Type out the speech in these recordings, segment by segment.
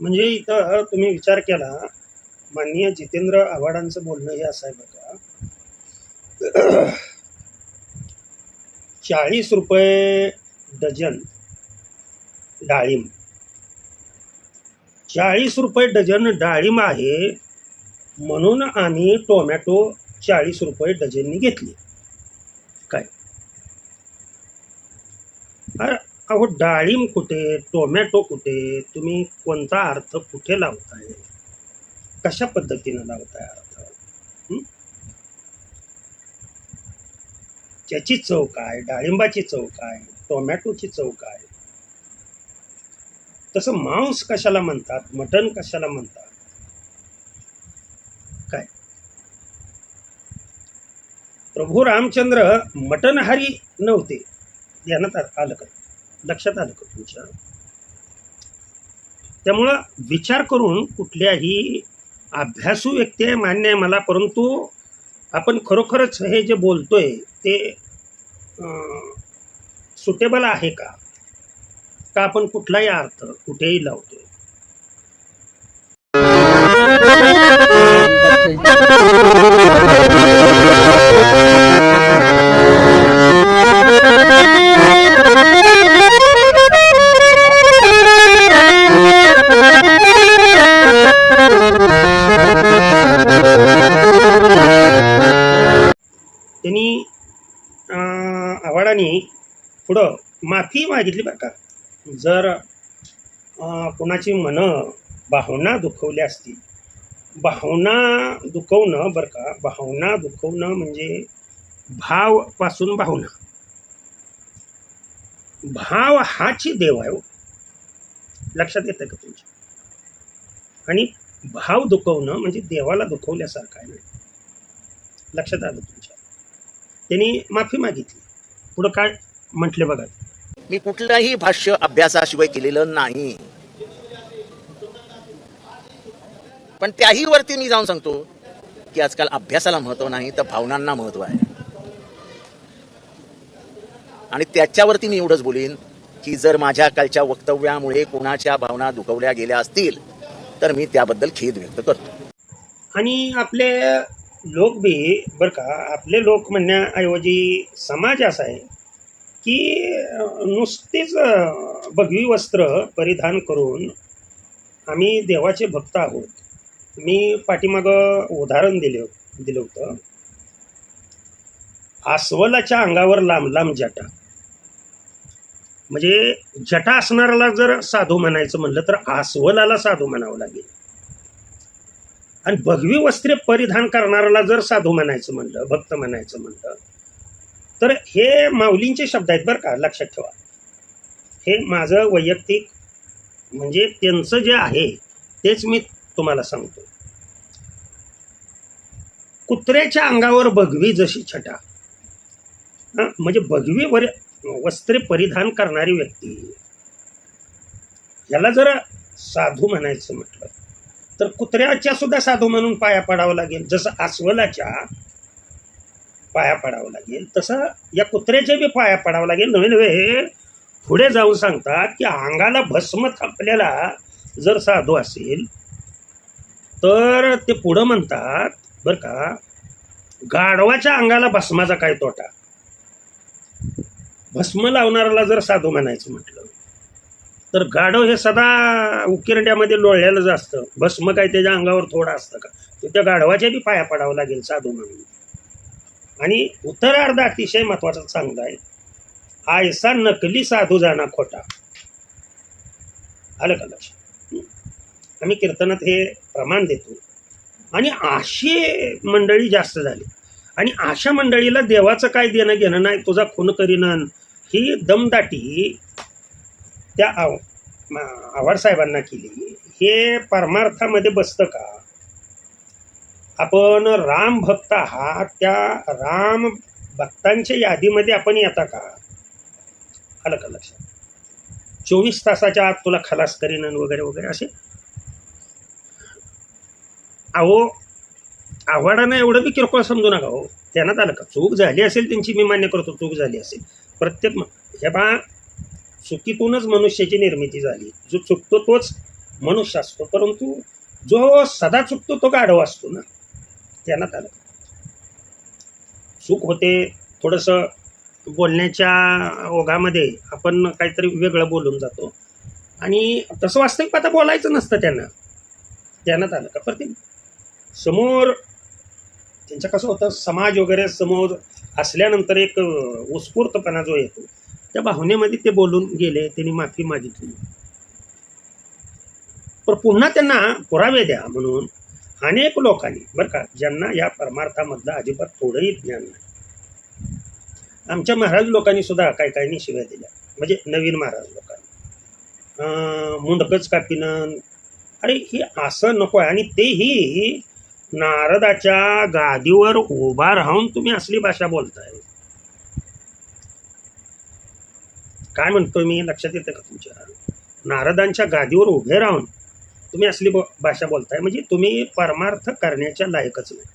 म्हणजे इथं तुम्ही विचार केला माननीय जितेंद्र आव्हाडांचं बोलणं हे असं आहे बघा. चाळीस रुपये डझन डाळिंब. चाळीस रुपये डझन डाळिंब आहे म्हणून आम्ही टोमॅटो चाळीस रुपये डझननी घेतली. काय? अरे अहो डाळिंब कुठे? टोमॅटो कुठे? तुम्ही कोणता अर्थ कुठे लावताय? कशा पद्धतीनं लावताय अर्थ? त्याची चव काय? डाळिंबाची चव काय? टोमॅटोची चव काय? तसं मांस कशाला म्हणतात? मटण कशाला म्हणतात? काय? प्रभू रामचंद्र मटणहारी नव्हते. ध्यानात आलं का? लक्षात आलं का तुमच्या? त्यामुळं विचार करून कुठल्याही अभ्यासू व्यक्ती आहे मान्य आहे मला परंतु आपण खरोखरच हे जे बोलतोय ते सुटेबल आहे का? का आपण कुठलाही अर्थ कुठेही लावतोय? त्यांनी माफी मागितली बरं का? जर कुणाची कोणाची मनं भावना दुखवल्या असतील भावना दुखवणं बरं का भावना दुखवणं म्हणजे भावपासून भावना. भाव हाची देव आहे हो. लक्षात येतं का तुमच्या? आणि भाव दुखवणं म्हणजे देवाला दुखवल्यासारखं आहे नाही लक्षात आलं तुमच्या? त्यांनी माफी मागितली. पुढं काय म्हटले बघा. मी कुठलाही भाष्य अभ्यासाशिवाय केलेलं नाही. पण त्याही वरती मी जाऊन सांगतो की आजकाल अभ्यासाला महत्त्व नाही तर भावनांना महत्त्व आहे. आणि त्याच्यावरती मी एवढंच बोलीन की जर माझ्या कालच्या वक्तव्यामुळे कोणाच्या भावना दुखवल्या गेल्या असतील तर मी त्याबद्दल खेद व्यक्त करतो. आणि आपले लोक बी बरं का आपले लोक म्हणण्याऐवजी समाज असा आहे की नुसतीच भगवी वस्त्र परिधान करून आम्ही देवाचे भक्त आहोत. मी पाठीमागं उदाहरण दिले दिलं होतं. अस्वलाच्या अंगावर लांब लांब जटा. म्हणजे जटा असणाऱ्याला जर साधू म्हणायचं म्हणलं तर अस्वलाला साधू म्हणावं लागेल. आणि भगवी वस्त्रे परिधान करणाऱ्याला जर साधू म्हणायचं म्हणलं भक्त म्हणायचं म्हणलं तर हे माऊलींचे शब्द आहेत बरं का लक्षात ठेवा. हे माझं वैयक्तिक म्हणजे त्यांचं जे आहे तेच मी तुम्हाला सांगतो. कुत्र्याच्या अंगावर भगवी जशी छटा. म्हणजे भगवी वर वस्त्रे परिधान करणारी व्यक्ती. याला जर साधू म्हणायचं म्हटलं. तर कुत्र्याच्या सुद्धा साधू म्हणून पाया पडावं लागेल. जसं अस्वलाच्या पाया पडावं लागेल. तसं या कुत्र्याच्या बी पाया पडावं लागेल. नवे नवे पुढे जाऊन सांगतात की अंगाला भस्म थापलेला जर साधू असेल तर ते पुढं म्हणतात बरं का गाढवाच्या अंगाला भस्माचा काय तोटा? भस्म लावणाऱ्याला जर साधू म्हणायचं म्हटलं तर गाढव हे सदा उकिरड्यामध्ये लोळलेलंच असतं. भस्म काय त्याच्या अंगावर थोडं असतं का? तर त्या गाढवाच्या बी पाया पडावं लागेल साधू म्हणून. आणि उत्तरार्ध अतिशय महत्वाचं चांगलं आहे. आयसा नकली साधू जाणा खोटा. आलं का लक्ष? आम्ही कीर्तनात हे प्रमाण देतो. आणि अशी मंडळी जास्त झाली. आणि अशा मंडळीला देवाचं काय देणं घेणं नाही तुझा खून करीनन ही दमदाटी त्या आव आव्हाड साहेबांना केली. हे परमार्थामध्ये बसतं का? आपण राम भक्त आहात त्या राम भक्तांच्या यादीमध्ये आपण येता का? आलं का लक्षात? चोवीस तासाच्या आत तुला खलास करीन वगैरे वगैरे असे? अहो आव्हाडानं एवढं बी किरकोळ समजू नका हो. त्यांना आलं का? चूक झाली असेल त्यांची मी मान्य करतो चूक झाली असेल. प्रत्येक हे बा चुकीतूनच मनुष्याची निर्मिती झाली. जो चुकतो तोच मनुष्य असतो परंतु जो सदा चुकतो तो गाढव असतो ना. ध्यानात आलं. सुख होते थोडंसं बोलण्याच्या ओघामध्ये आपण काहीतरी वेगळं बोलून जातो. आणि तसं वास्तविक आता बोलायचं नसतं त्यांना. ध्यानात आलं का? परत समोर त्यांचं कसं होतं समाज वगैरे समोर असल्यानंतर एक उत्स्फूर्तपणा जो येतो त्या भावनेमध्ये ते बोलून गेले त्यांनी माफी मागितली. पण पुन्हा त्यांना पुरावे द्या म्हणून अनेक लोकांनी बरं का ज्यांना या परमार्थामधलं अजिबात थोडंही ज्ञान नाही. आमच्या महाराज लोकांनी सुद्धा काही काहींनी शिव्या दिल्या. म्हणजे नवीन महाराज लोकांनी. मुंडकच कापिनं अरे हे असं नको आहे. आणि तेही नारदाच्या गादीवर उभा राहून तुम्ही असली भाषा बोलताय. काय म्हणतो मी? लक्षात येतं का तुमच्या? नारदांच्या गादीवर उभे राहून तुम्ही असली बो- भाषा बोलताय म्हणजे तुम्ही परमार्थ करण्याच्या लायकच नाही.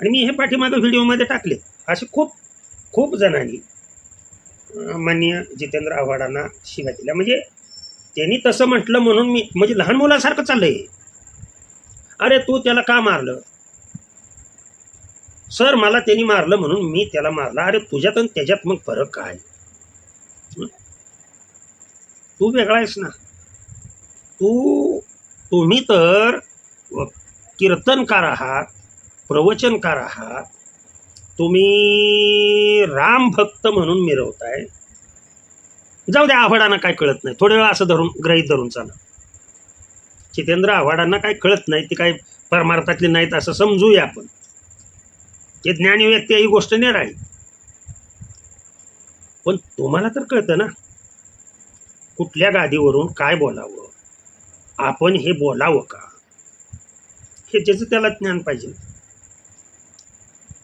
आणि मी हे पाठीमागं व्हिडिओमध्ये टाकले. असे खूप खूप जणांनी मान्य माननीय जितेंद्र आव्हाडांना शिव्या दिल्या. म्हणजे त्यांनी तसं म्हटलं म्हणून मी म्हणजे लहान मुलासारखं चाललंय. अरे तू त्याला का मारलं? सर मला त्यांनी मारलं म्हणून मी त्याला मारला. अरे तुझ्यात आणि त्याच्यात मग फरक काय? तू वेगळा आहेस ना. तू तुम्ही तर कीर्तनकार आहात प्रवचनकार आहात तुम्ही राम भक्त म्हणून मिरवताय. जाऊ द्या आव्हाडांना काय कळत नाही. थोड्या वेळा असं धरून ग्रहित धरून चाला. जितेंद्र आव्हाडांना काय कळत नाही ते काय परमार्थातले नाहीत असं समजूया आपण. ते ज्ञानी व्यक्ती ही गोष्ट नाही राहील पण तुम्हाला तर कळतं ना कुठल्या गादीवरून काय बोलावं? आपण हे बोलावं का? हे ज्याचं त्याला ज्ञान पाहिजे.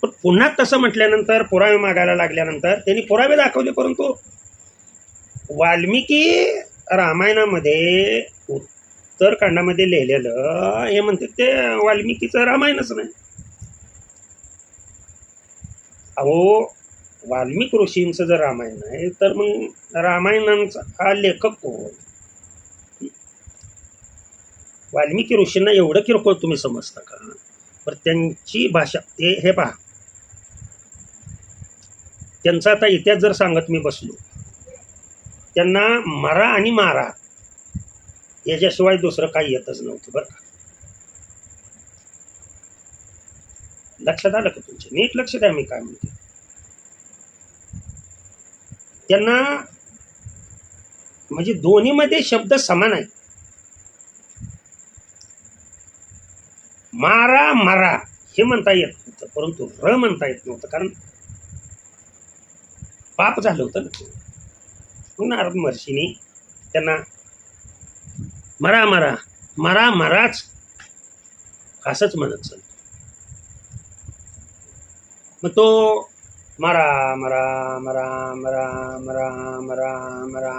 पण पुन्हा तसं म्हटल्यानंतर पुरावे मागायला लागल्यानंतर त्यांनी पुरावे दाखवले परंतु वाल्मिकी रामायणामध्ये उत्तरकांडामध्ये लिहिलेलं हे म्हणते ते वाल्मिकीचं रामायणच नाही. अहो वाल्मिक ऋषींचं जर रामायण आहे तर मग रामायणांचा हा लेखक कोण? वाल्मिकी ऋषींना एवढं किरकोळ तुम्ही समजता का? बरं त्यांची भाषा हे हे पहा. त्यांचा आता इतिहास जर सांगत मी बसलो त्यांना मरा आणि मारा याच्याशिवाय दुसरं काही येतच नव्हतं बरं का? लक्षात आलं का तुमच्या? नीट लक्ष द्या मी काय म्हणते त्यांना म्हणजे दोन्हीमध्ये शब्द समान आहेत. मारा मारा. हे म्हणता येत नव्हतं परंतु र म्हणता येत नव्हतं कारण पाप झालं होतं ना. मग नारद महर्षीने त्यांना मरा मरा मरा मराच असंच म्हणत चाल मग तो मरा मरा मरा मरा मरा मरा मरा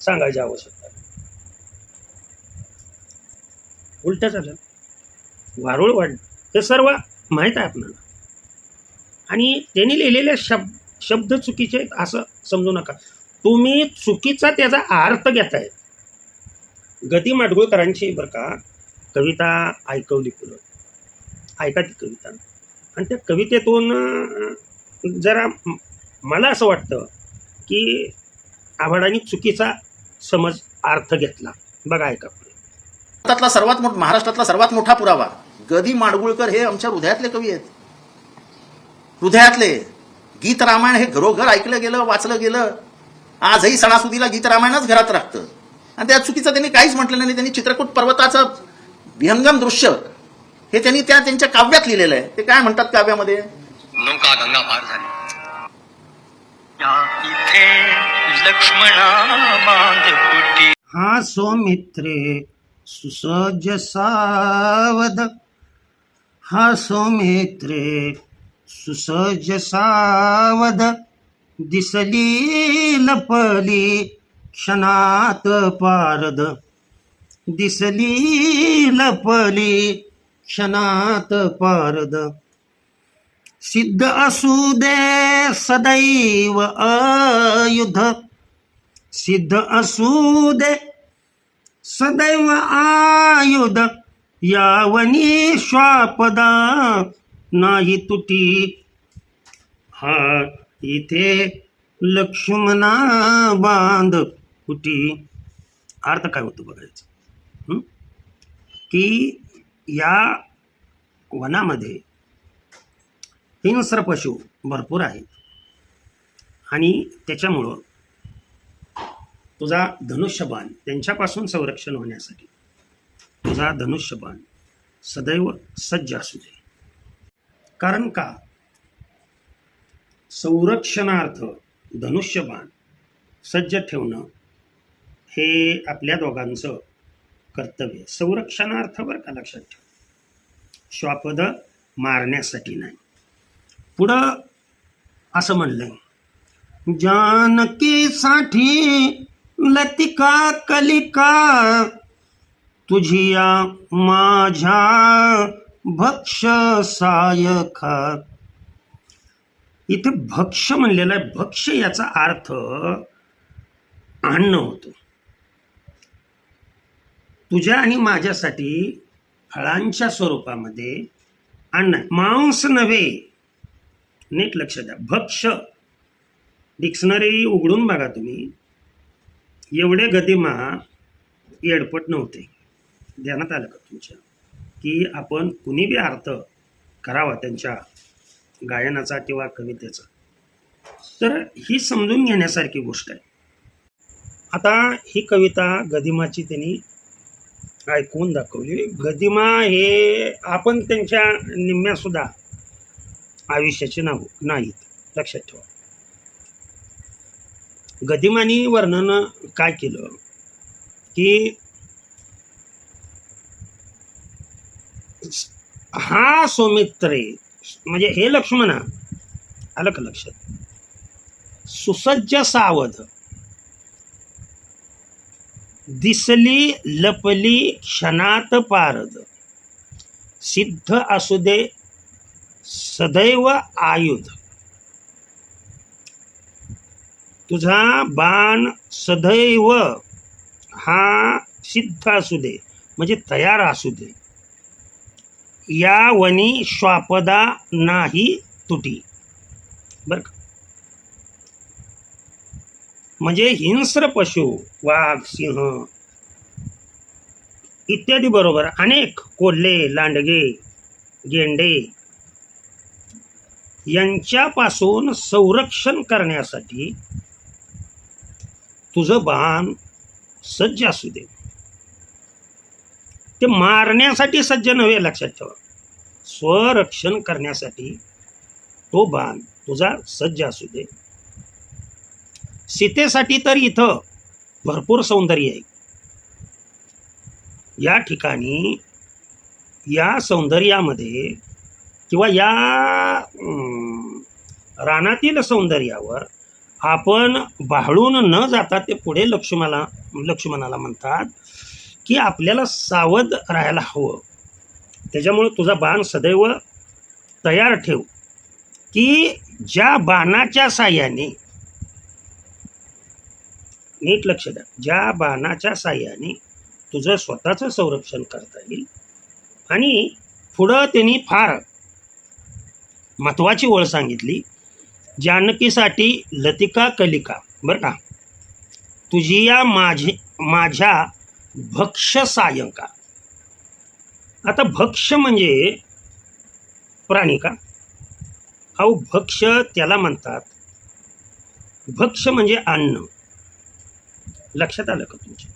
सांगायची आवश्यकता उलट झालं. वारुळ वाढ हे सर्व माहीत आहे आपल्याला. आणि त्यांनी लिहिलेले शब्द शब्द चुकीचे आहेत असं समजू नका. तुम्ही चुकीचा त्याचा अर्थ घेताय. गती माडगुळकरांची बरं का कविता ऐकवली पुढं. ऐका ती कविता. आणि त्या कवितेतून जरा मला असं वाटतं की आव्हाडांनी चुकीचा समज अर्थ घेतला. बघा ऐका. भारतातला सर्वात मोठा महाराष्ट्रातला सर्वात मोठा पुरावा. गदी माडगुळकर हे आमच्या हृदयातले कवी आहेत. हृदयातले. गीत रामायण हे घरोघर ऐकलं गेलं वाचलं गेलं. आजही सणासुदीला गीत रामायणच घरात राखतं. आणि त्या चुकीचं त्यांनी काहीच म्हटलेलं नाही. त्यांनी चित्रकूट पर्वताचं विहंगम दृश्य हे त्यांनी त्या त्यांच्या काव्यात लिहिलेलं आहे. ते काय म्हणतात काव्यामध्ये? नौका गंगा पार झाली. या इथे लक्ष्मणा बांध कुटी हा सौमित्रे सुसज्ज सावध हा सौमित्रे सुसज्ज सावध दिसली लपली क्षणात पारद. दिसली लपली क्षणात पारद. सिद्ध असू दे सदैव आयुध सिद्ध असू दे सदैव आयुध यावनी श्वापदा नाही तुटी. हा इथे लक्ष्मणा बांध कुटी. अर्थ काय होतो बघायचं? की या वनामध्ये हिंस्र पशु भरपूर आहेत. आणि त्याच्यामुळं तुझा धनुष्यबाण त्यांच्यापासून संरक्षण होण्यासाठी. तुझा धनुष्यबाण सदैव सज्ज असू दे. कारण का? संरक्षणार्थ धनुष्यबाण सज्ज ठेवणं हे आपल्या दोघांचं कर्तव्य संरक्षणार्थ बरं का लक्षात ठेव. श्वापद मारण्यासाठी नाही. पुढं असं म्हणलंय जानकीसाठी लतिका कलिका तुझिया माझ्या भक्ष सायखा इथे भक्ष म्हणलेला आहे. भक्ष याचा अर्थ अन्न होतो. तुझ्या आणि माझ्यासाठी फळांच्या स्वरूपामध्ये अन्न आहे. मांस नव्हे. नीट लक्ष द्या. भक्ष. डिक्शनरी उघडून बघा तुम्ही. एवढे गदिमा येडपट नव्हते. ध्यानात आलं का तुमच्या? की आपण कुणी बी अर्थ करावा त्यांच्या गायनाचा किंवा कवितेचा. तर ही समजून घेण्यासारखी गोष्ट आहे. आता ही कविता गदिमाची त्यांनी ऐकून दाखवली. गदिमा हे आपण त्यांच्या निम्म्यासुद्धा आयुष्याचे नाव नाहीत. लक्षात ठेवा. गदिमानी वर्णन काय केलं? की हा सौमित्रे म्हणजे हे लक्ष्मणा आलं का लक्षात? सुसज्ज सावध. दिसली लपली क्षणात पारद सिद्ध असू दे सदैव आयुध. तुझा बाण सदैव हा सिद्ध असू दे म्हणजे तयार असू दे. या वनी श्वापदा नाही तुटी. बर का? म्हणजे हिंस्र पशु वाघ सिंह इत्यादी बरोबर अनेक कोल्हे लांडगे गेंडे यांच्यापासून संरक्षण करण्यासाठी तुझं बाण सज्ज असू दे. ते मारण्यासाठी सज्ज नव्हे लक्षात ठेवा. स्वरक्षण करण्यासाठी तो बाण तुझा सज्ज असू दे. सीतेसाठी तर इथं भरपूर सौंदर्य आहे. या ठिकाणी या सौंदर्यामध्ये किंवा या रानातील सौंदर्यावर आपण बाहळून न जाता ते पुढे लक्ष्मणाला लक्ष्मणाला म्हणतात की आपल्याला सावध राहायला हवं. त्याच्यामुळे तुझा बाण सदैव तयार ठेव की ज्या बाणाच्या साह्याने नीट लक्ष द्या ज्या बाणाच्या साह्याने तुझं स्वतःचं संरक्षण करता येईल आणि पुढं त्यांनी फार महत्त्वाची ओळ सांगितली जानकीसाठी लतिका कलिका बरं का? तुझी या माझी माझ्या भक्ष सायंका. आता भक्ष म्हणजे प्राणी का? अहो भक्ष त्याला म्हणतात. भक्ष म्हणजे अन्न. लक्षात आलं का तुमच्या?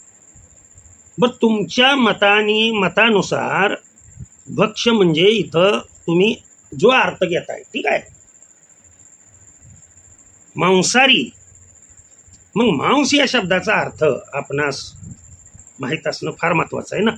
बरं तुमच्या मतानी मतानुसार भक्ष म्हणजे इथं तुम्ही जो अर्थ घेताय ठीक आहे? मांसारी मग मांस या शब्दाचा अर्थ आपणास माहीत असणं फार महत्वाचं आहे ना?